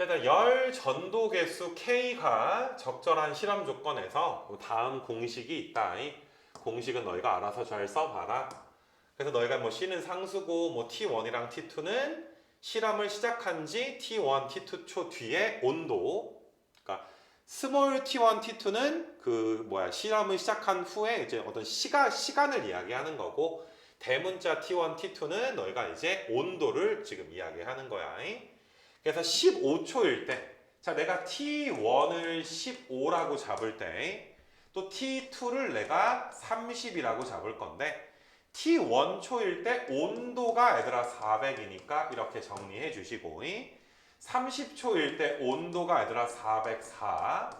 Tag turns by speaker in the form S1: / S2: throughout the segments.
S1: 자, 일단 열 전도 개수 K가 적절한 실험 조건에서 그 다음 공식이 있다. 이 공식은 너희가 알아서 잘 써봐라. 그래서 너희가 뭐 C는 상수고 뭐 T1이랑 T2는 실험을 시작한 지 T1, T2 초 뒤에 온도. 그러니까 스몰 T1, T2는 그 뭐야 실험을 시작한 후에 이제 어떤 시가 시간을 이야기하는 거고 대문자 T1, T2는 너희가 이제 온도를 지금 이야기하는 거야. 이. 그래서 15초일 때, 자 내가 T1을 15라고 잡을 때, 또 T2를 내가 30이라고 잡을 건데, T1 초일 때 온도가 얘들아 400이니까 이렇게 정리해 주시고, 30초일 때 온도가 얘들아 404.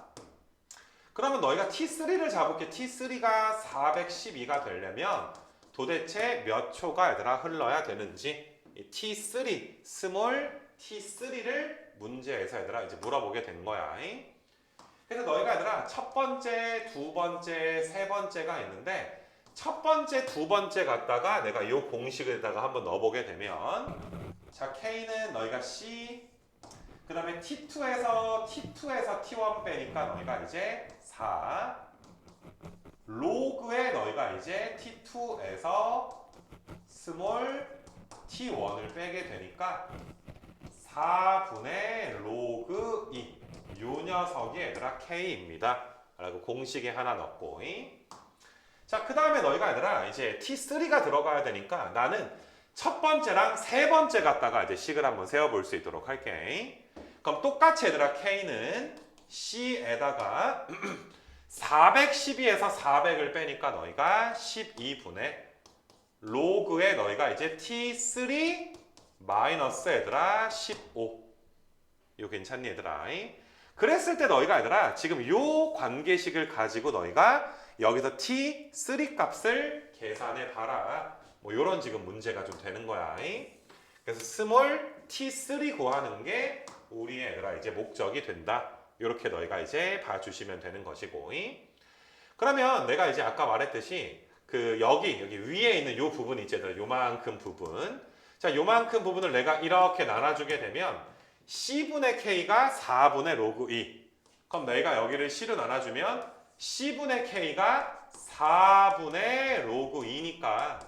S1: 그러면 너희가 T3를 잡을게. T3가 412가 되려면 도대체 몇 초가 얘들아 흘러야 되는지 이 T3 스몰 T3를 문제에서 얘들아 이제 물어보게 된 거야. 잉? 그래서 너희가 얘들아 첫 번째, 두 번째, 세 번째가 있는데 첫 번째, 두 번째 갖다가 내가 이 공식에다가 한번 넣어보게 되면 자 K는 너희가 C 그 다음에 T2에서 T2에서 T1 빼니까 너희가 이제 4 로그에 너희가 이제 T2에서 스몰 T1을 빼게 되니까 4분의 로그 2. 요 녀석이 얘들아 K입니다. 라고 공식에 하나 넣고. 잉? 자, 그 다음에 너희가 얘들아 이제 T3가 들어가야 되니까 나는 첫 번째랑 세 번째 갖다가 이제 식을 한번 세워볼 수 있도록 할게. 그럼 똑같이 얘들아 K는 C에다가 412에서 400을 빼니까 너희가 12분의 로그에 너희가 이제 T3 마이너스 얘들아 15 이거 괜찮니 얘들아? 그랬을 때 너희가 얘들아 지금 요 관계식을 가지고 너희가 여기서 T3 값을 계산해 봐라. 뭐 요런 지금 문제가 좀 되는 거야. 그래서 스몰 T3 구하는 게 우리의 얘들아 이제 목적이 된다. 이렇게 너희가 이제 봐주시면 되는 것이고. 그러면 내가 이제 아까 말했듯이 그 여기 여기 위에 있는 요 부분이 이제 요만큼 부분 자 요만큼 부분을 내가 이렇게 나눠주게 되면 C분의 K가 4분의 로그 2 그럼 내가 여기를 C로 나눠주면 C분의 K가 4분의 로그 2니까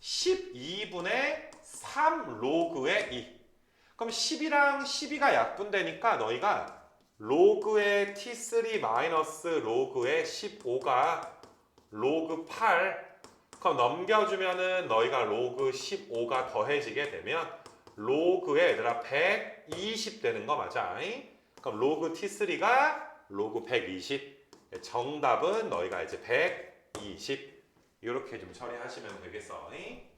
S1: 12분의 3 로그의 2 그럼 10이랑 12가 약분되니까 너희가 로그의 T3 마이너스 로그의 15가 로그 8 그럼 넘겨주면은 너희가 로그 15가 더해지게 되면 로그에 얘들아 120 되는 거 맞아? 잉? 그럼 로그 T3가 로그 120 정답은 너희가 이제 120 이렇게 좀 처리하시면 되겠어 잉?